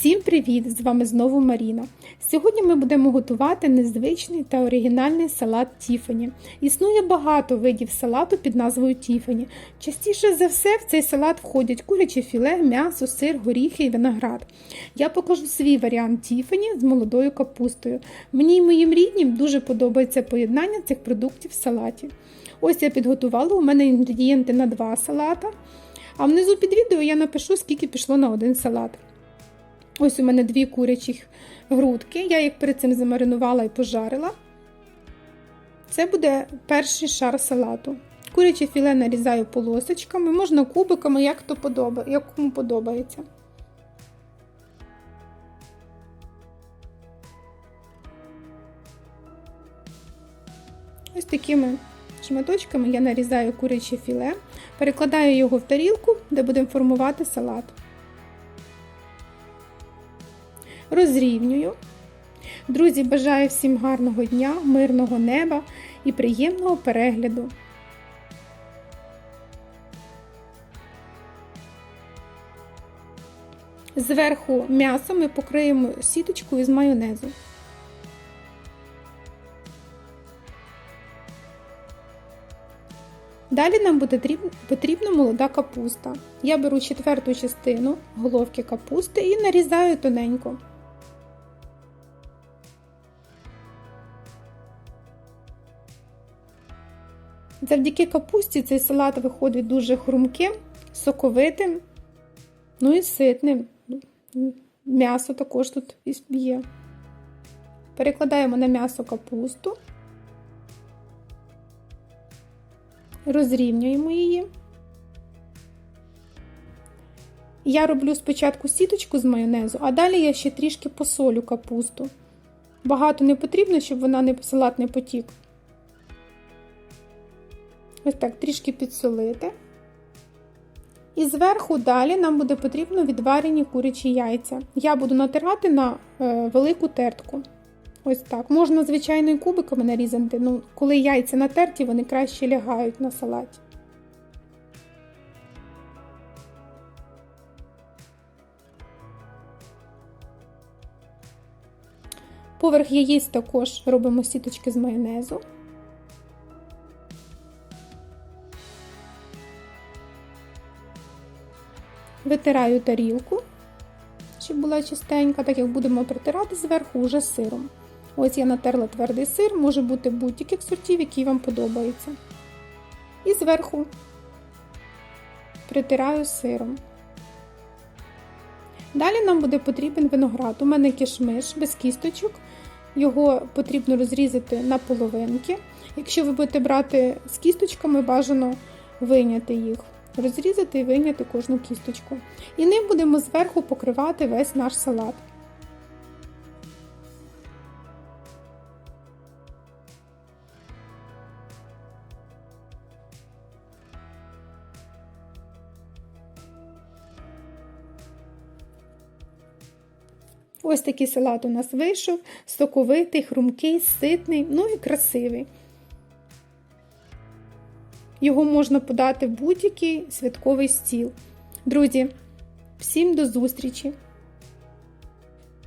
Всім привіт! З вами знову Маріна. Сьогодні ми будемо готувати незвичний та оригінальний салат Тіфані. Існує багато видів салату під назвою Тіфані. Частіше за все в цей салат входять куряче філе, м'ясо, сир, горіхи і виноград. Я покажу свій варіант Тіфані з молодою капустою. Мені і моїм ріднім дуже подобається поєднання цих продуктів в салаті. Ось я підготувала у мене інгредієнти на два салата. А внизу під відео я напишу, скільки пішло на один салат. Ось у мене дві курячі грудки. Я їх перед цим замаринувала і пожарила. Це буде перший шар салату. Куряче філе нарізаю полосочками, можна кубиками, як то подобає, як кому подобається. Ось такими шматочками я нарізаю куряче філе, перекладаю його в тарілку, де будемо формувати салат. Розрівнюю. Друзі, бажаю всім гарного дня, мирного неба і приємного перегляду. Зверху м'ясо ми покриємо сіточкою з майонезу. Далі нам буде потрібна молода капуста. Я беру четверту частину головки капусти і нарізаю тоненько. Завдяки капусті цей салат виходить дуже хрумким, соковитим, ну і ситним. М'ясо також тут є. Перекладаємо на м'ясо капусту. розрівнюємо її. Я роблю спочатку сіточку з майонезу, а далі я ще трішки посолю капусту. Багато не потрібно, щоб вона не салат не потік. Ось так, трішки підсолити. І зверху далі нам буде потрібно відварені курячі яйця. Я буду натирати на е, велику тертку. Ось так. Можна, звичайно, і кубиками нарізати, ну, коли яйця натерті, вони краще лягають на салаті. Поверх яєць також робимо сіточки з майонезу. Витираю тарілку, щоб була чистенька, так як будемо притирати зверху уже сиром. Ось я натерла твердий сир, може бути будь-яких сортів, який вам подобається. І зверху притираю сиром. Далі нам буде потрібен виноград. У мене кишмиш без кісточок. Його потрібно розрізати на половинки. Якщо ви будете брати з кісточками, бажано вийняти їх, розрізати і вийняти кожну кісточку. І ним будемо зверху покривати весь наш салат. Ось такий салат у нас вийшов, соковитий, хрумкий, ситний, ну і красивий. Його можна подати в будь-який святковий стіл. Друзі, всім до зустрічі!